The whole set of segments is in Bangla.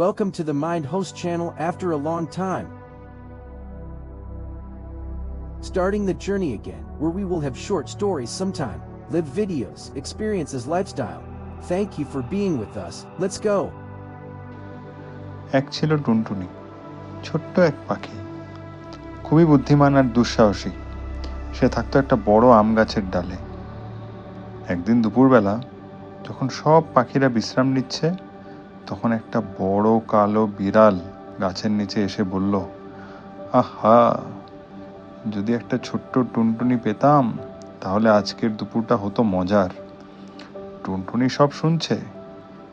Welcome to the Mind Host channel after a long time. Starting the journey again, where we will have short stories sometime, live videos, experiences lifestyle. Thank you for being with us. Let's go. এক ছিল টুনটুনি ছোট্ট এক পাখি খুবই বুদ্ধিমান আর দুঃসাহসী সে থাকতো একটা বড় আম গাছের ডালে একদিন দুপুরবেলা যখন সব পাখিরা বিশ্রাম নিচ্ছে তখন একটা বড় কালো বিড়াল গাছের নিচে এসে বলল, আহা, যদি একটা ছোট্ট টুনটুনি পেতাম, তাহলে আজকের দুপুরটা হতো মজার। টুনটুনি সব শুনছে?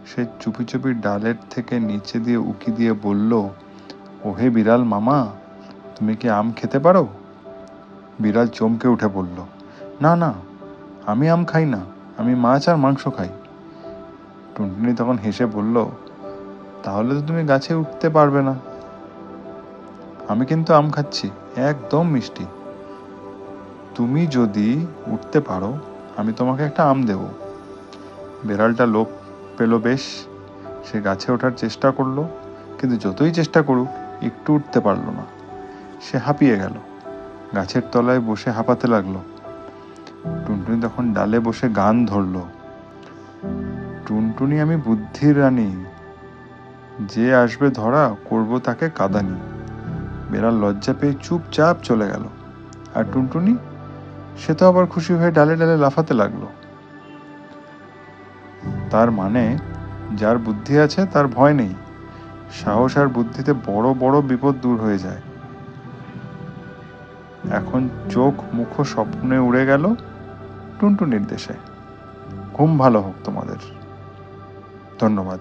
সে চুপি চুপি ডালের থেকে নিচে দিয়ে উকি দিয়ে বলল, ওহে বিড়াল মামা, তুমি কি আম খেতে পারো? বিড়াল চমকে উঠে বলল, না না, আমি আম খাই না, আমি মাছ আর মাংস খাই। টুনটুনি তখন হেসে বলল তাহলে তো তুমি গাছে উঠতে পারবে না। আমি কিন্তু আম খাচ্ছি, একদম মিষ্টি। তুমি যদি উঠতে পারো, আমি তোমাকে একটা আম দেব। বেড়ালটা লোক পেল বেশ, সে গাছে ওঠার চেষ্টা করল, কিন্তু যতই চেষ্টা করুক, একটু উঠতে পারল না। সে হাঁপিয়ে গেল। গাছের তলায় বসে হাঁপাতে লাগল। টুনটুনি তখন ডালে বসে গান ধরলো। টুনটুনি আমি বুদ্ধির রানী যে আসবে ধরা, করব তাকে কাদানি। বেড়াল লজ্জা পেয়ে চুপচাপ চলে গেল। আর টুনটুনি? সে তো আবার খুশি হয়ে ডালে ডালে লাফাতে লাগল। তার মানে যার বুদ্ধি আছে তার ভয় নেই। সাহস আর বুদ্ধিতে বড় বড় বিপদ দূর হয়ে যায়। এখন চোখ মুখ স্বপ্নে উড়ে গেল টুনটুনির দেশে। ঘুম ভালো হোক তোমাদের। ধন্যবাদ।